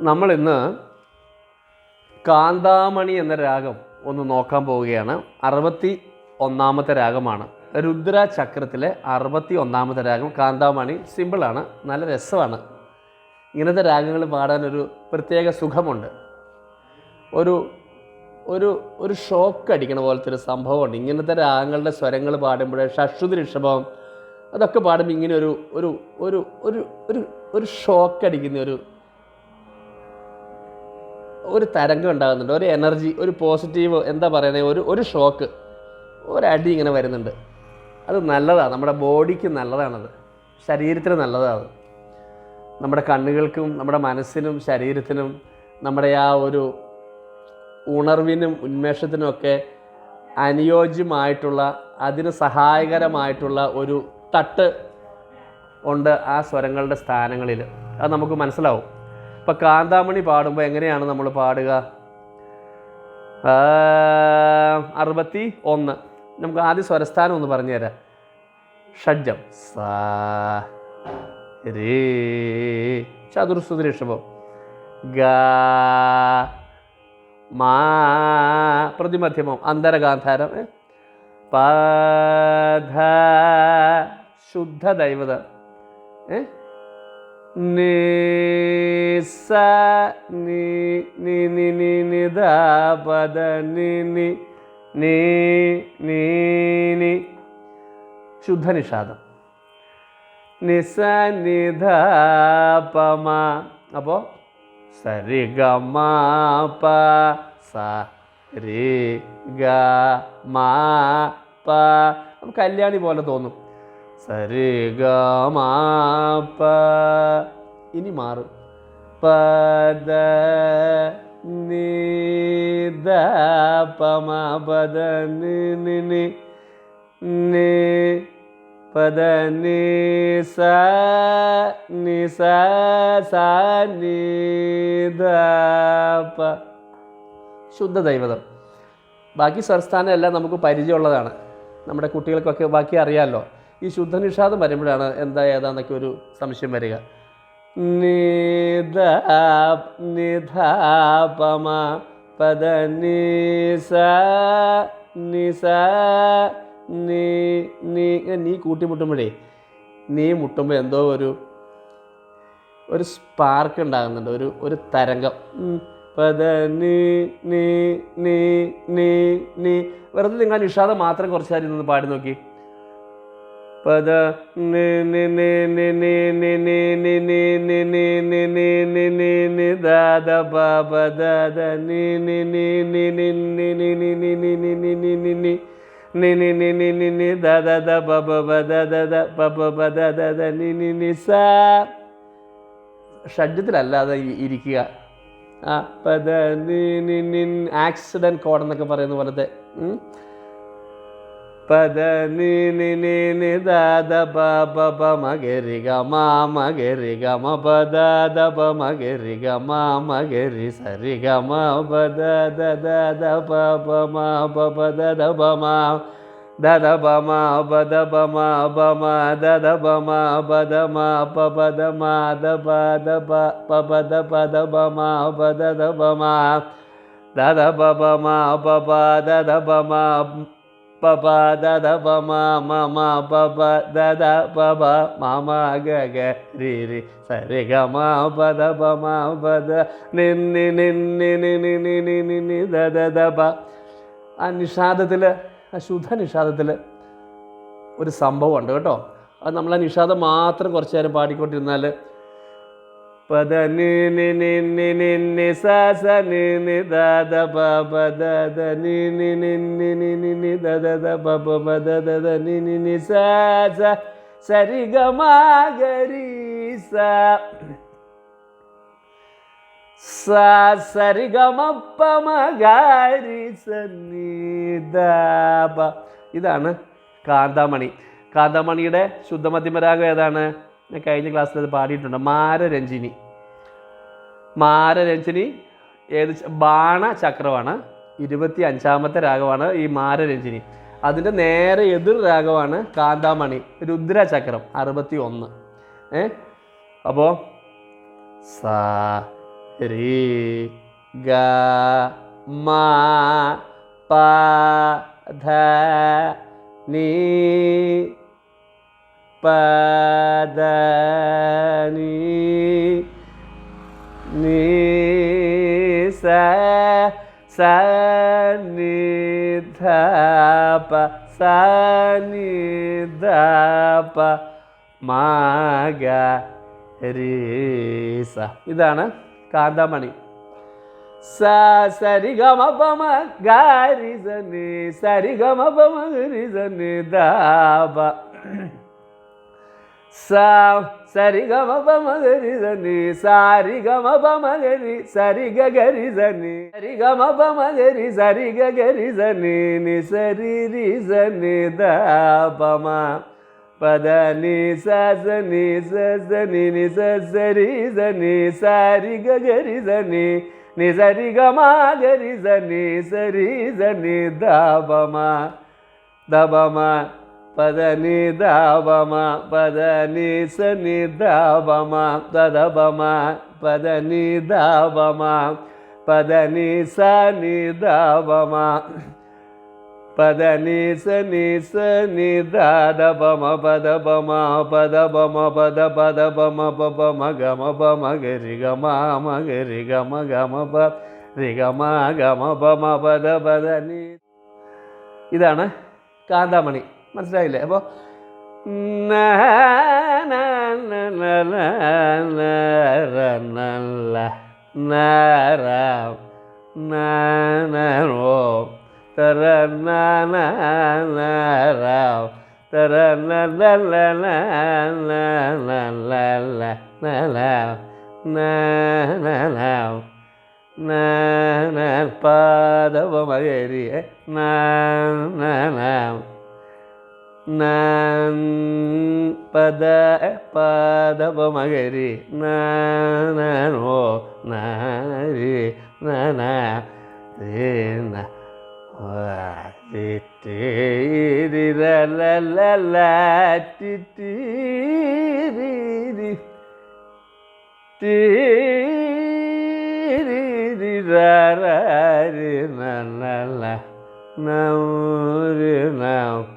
നമ്മൾ ഇന്ന് കാന്താമണി എന്ന രാഗം ഒന്ന് നോക്കാൻ പോവുകയാണ്. അറുപത്തി ഒന്നാമത്തെ രാഗമാണ്. രുദ്ര ചക്രത്തിലെ അറുപത്തി ഒന്നാമത്തെ രാഗം കാന്താമണി സിമ്പിളാണ് നല്ല രസമാണ്. ഇങ്ങനത്തെ രാഗങ്ങൾ പാടാനൊരു പ്രത്യേക സുഖമുണ്ട്. ഒരു ഒരു ഒരു ഷോക്ക് അടിക്കണ പോലത്തെ ഒരു സംഭവമുണ്ട്. ഇങ്ങനത്തെ രാഗങ്ങളുടെ സ്വരങ്ങൾ പാടുമ്പോൾ ഷഷ്രുതി ഋഷഭം അതൊക്കെ പാടുമ്പോൾ ഇങ്ങനെ ഒരു ഒരു ഒരു ഒരു ഒരു ഒരു ഷോക്ക് അടിക്കുന്ന ഒരു ഒരു തരംഗം ഉണ്ടാകുന്നുണ്ട്. ഒരു എനർജി ഒരു പോസിറ്റീവ് എന്താ പറയുന്നത് ഒരു ഒരു ഷോക്ക് ഒരടി ഇങ്ങനെ വരുന്നുണ്ട്. അത് നല്ലതാണ് നമ്മുടെ ബോഡിക്ക് നല്ലതാണത്. ശരീരത്തിന് നല്ലതാണ് നമ്മുടെ കണ്ണുകൾക്കും നമ്മുടെ മനസ്സിനും ശരീരത്തിനും നമ്മുടെ ആ ഒരു ഉണർവിനും ഉന്മേഷത്തിനും ഒക്കെ അനുയോജ്യമായിട്ടുള്ള അതിന് സഹായകരമായിട്ടുള്ള ഒരു തട്ട് ഉണ്ട് ആ സ്വരങ്ങളുടെ സ്ഥാനങ്ങളിൽ. അത് നമുക്ക് മനസ്സിലാവും. ഇപ്പം കാന്താമണി പാടുമ്പോൾ എങ്ങനെയാണ് നമ്മൾ പാടുക? അറുപത്തി ഒന്ന്. നമുക്ക് ആദ്യ സ്വരസ്ഥാനം ഒന്ന് പറഞ്ഞു തരാം. ഷഡ്ജം. സാ രേ ചതുർശ്രുതി ഋഷഭം ഗാ മാ പ്രതിമധ്യമം. അന്തരഗാന്ധാരം? പധ ശുദ്ധ ദൈവത ഏ? നി സ നി നി നി നി ദ പദ നി നി നീ നി നി ശുദ്ധ നിഷാദം നിസ നിധ പമ അപ്പോൾ സരി ഗ മ പ സ രി ഗ പ. കല്യാണി പോലെ തോന്നും. സരി ഗ ഇനി മാറും. പദ നി ദ പമ പദ നി സ നി സ സ പ ശുദ്ധ ദൈവതം. ബാക്കി സംസ്ഥാനം എല്ലാം നമുക്ക് പരിചയമുള്ളതാണ്. നമ്മുടെ കുട്ടികൾക്കൊക്കെ ബാക്കി അറിയാമല്ലോ ഈ ശുദ്ധനിഷാദം വരുമ്പോഴാണ് എന്താ ഏതാന്നൊക്കെ ഒരു സംശയം വരിക. നിധ നിധാപമ പദ നിസ നിസ നീ നീ നീ കൂട്ടിമുട്ടുമ്പോഴേ നീ മുട്ടുമ്പോൾ എന്തോ ഒരു ഒരു സ്പാർക്ക് ഉണ്ടാകുന്നുണ്ട് ഒരു ഒരു തരംഗം. പദ നീ നീ നീ നീ നീ വെറുതെ നിങ്ങൾ നിഷാദം മാത്രം കുറച്ച് നേരം നിന്ന് പാടി നോക്കി പദ ദാദ പാപ ദാദ ഷഡ്ജത്തിലല്ലാതെ ഇരിക്കുക ആ പദ ആക്സിഡന്റ് കോഡ് എന്നൊക്കെ പറയുന്ന പോലത്തെ pada ni ni ni ni da da ba ba ba ma ge ri ga ma ma ge ri ga ma ba da da ba ma ge ri ga ma ma ge ri sa ri ga ma ba da da da da ba ba ma ba ba da da ba ma da da ba ma ba da ba ma ba ma da da ba ma ba da ma ba ba da ma da ba da ba ba ba da ba da ba ma ba da da ba ma Dada baba ma baba, dada baba ma പപ ദദ പ മ മ പപ ദദ പപ മമ ഗഗ രി രി സരി ഗ മ പദ പ മ പദ നിന്നി നിന്നി നിന്നി നിന്നി നിന്നി ദദ ദ പ ആ നിഷാദത്തിൽ ആ ശുദ്ധ നിഷാദത്തിൽ ഒരു സംഭവമുണ്ട് കേട്ടോ. അത് നമ്മൾ ആ നിഷാദം മാത്രം കുറച്ച് നേരം പാടിക്കൊണ്ടിരുന്നാൽ ಪದ ನಿ ನಿ ನಿ ನಿ ನಿ ನಿ ಸ ಸ ನಿ ನಿ ದ ದ ಬ ಬ ದ ದ ನಿ ನಿ ನಿ ನಿ ನಿ ನಿ ನಿ ದ ದ ದ ಬ ಬ ಬ ದ ದ ದ ನಿ ನಿ ನಿ ಸ ಸ ಸರಿ ಗ ಮ ಗ ರಿ ಸ ಸ ಸರಿ ಗ ಮ ಪ ಮ ಗ ರಿ ಸ ನಿ ದ ಬ ഇതാണ് കാന്താമണി കാന്താമണിയുടെ ശുദ്ധമധ്യമരാഗം ഏതാണ് ഞാൻ കഴിഞ്ഞ ക്ലാസ്സിൽ അത് പാടിയിട്ടുണ്ട്. മാരരഞ്ജിനി. മാരരഞ്ജിനി ഏത് ബാണ ചക്രമാണ് ഇരുപത്തി അഞ്ചാമത്തെ രാഗമാണ് ഈ മാരരഞ്ജിനി. അതിന്റെ നേരെ എതിർ രാഗമാണ് കാന്താമണി രുദ്രചക്രം അറുപത്തി ഒന്ന് ഏ? അപ്പോൾ സാ രീ ഗ മാ പ ധ നീ പ ദ നീ നീ സ സ നി ധ പ സ നി ധ പ മ ഗ രി സ ഇതാണ് കാന്താമണി സ സരി ഗമ പമ ഗാരി സനി സരി ഗമ പമ ഗരി സനി ധ సా సరిగమ బమగరిదని సారిగమ బమగరి సరిగ గరిజని సరిగమ బమగరి సరిగ గరిజని ని సరి రిజని దమ పద ని సని సని ని సరి జని సారిగ గరిజని ని సరిగమ గరిజని సరి జని దమ దమ സ സ നി സ സ നി നി സ സരി സനി സാരി ഗ ഗരി സനി നി സരി ഗ മ ഗരി സനി സരി സനി ദ പമ ദബമ പദനി ദാബമ പദനി സനി ദാബമ ദദബമ പദനി ദാബമ പദനി സനി ദാബമ പദനി സനി സനി ദാദബമ പദബമ പദബമ പദ പദബമ പബമ ഗമ പമ ഗരി ഗമ മഗരി ഗമ ഗമ പ രി ഗമ ഗമ പമ പദ പദനി ഇതാണ് കാന്താമണി മനസ്സിലായില്ലേ അപ്പോൾ തര തര പാദവമകരി പദ പാദവമകരി നോ ந பத பதபமகரி நோ நரி நன நூறு நாம்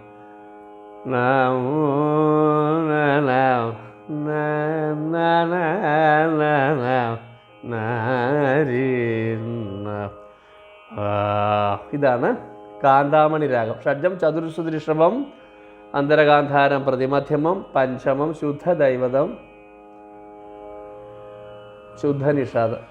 na ഇതാണ് കാന്താമണി രാഗം. ഷഡ്ജം ചതുർസുദൃഷഭം അന്തരകാന്ധാരം പ്രതിമധ്യമം പഞ്ചമം ശുദ്ധ ദൈവതം ശുദ്ധ നിഷാദം